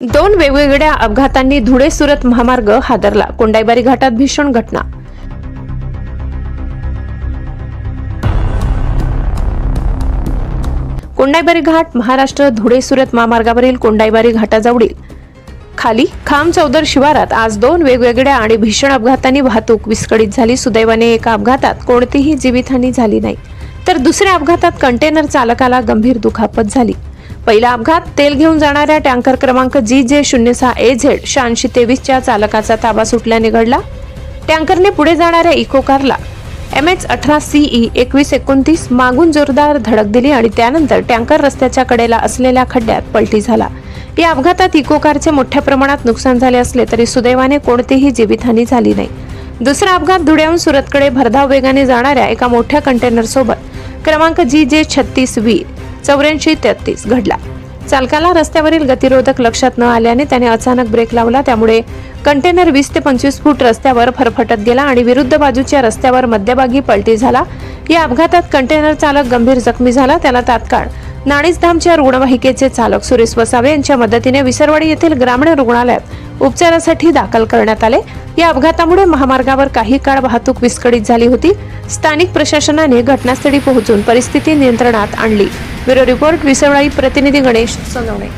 दोन वेगवेगळ्या अपघातांनी धुळे सुरत महामार्ग हादरला. कोंडाईबारी घाटात भीषण घटना. कोंडाईबारी घाट महाराष्ट्र धुळे सुरत महामार्गावरील कोंडाईबारी घाटाजवळील. खाली खाम चौदर शिवारात आज दोन वेगवेगळ्या आणि भीषण अपघातांनी वाहतूक विस्कळीत झाली. सुदैवाने एका अपघातात कोणतीही जीवितहानी झाली नाही. तर दुसऱ्या अपघातात कंटेनर चालकाला गंभीर दुखापत झाली. पहिला अपघात तेल घेऊन जाणाऱ्या टँकर क्रमांक जी जे शून्य सहा ए झेड शहाऐंशी तेवीसच्या चालकाचा ताबा सुटल्याने घडला. टँकरने पुढे जाणाऱ्या इको कारला एम एच अठरा सीई एकवीस एकोणतीस मागून जोरदार धडक दिली आणि त्यानंतर टँकर रस्त्याच्या कडेला असलेल्या खड्ड्यात पलटी झाला. या अपघातात इको कारचे मोठ्या प्रमाणात नुकसान झाले असले तरी सुदैवाने कोणतीही जीवितहानी झाली नाही. दुसरा अपघात धुळ्याहून सुरतकडे भरधाव वेगाने जाणाऱ्या एका मोठ्या कंटेनर सोबत. क्रमांक जी जे छत्तीस वी चौऱ्याऐंशी तेहतीस घडला. चालकाला रस्त्यावरील गतिरोधक लक्षात न आल्याने त्याने अचानक ब्रेक लावला. त्यामुळे कंटेनर वीस ते पंचवीस फूट रस्त्यावर फरफटत गेला आणि विरुद्ध बाजूच्या रस्त्यावर मध्यभागी पलटी झाला. या अपघातात कंटेनर चालक गंभीर जखमी झाला. त्याला तात्काळ नाणीसधामच्या रुग्णवाहिकेचे चालक सुरेश वसावे यांच्या मदतीने विसरवाडी येथील ग्रामीण रुग्णालयात उपचारासाठी दाखल करण्यात आले. या अपघातामुळे महामार्गावर काही काळ वाहतूक विस्कळीत झाली होती. स्थानिक प्रशासनाने घटनास्थळी पोहोचून परिस्थिती नियंत्रणात आणली. ब्युरो रिपोर्ट विसरवाडी प्रतिनिधी गणेश सोनवणे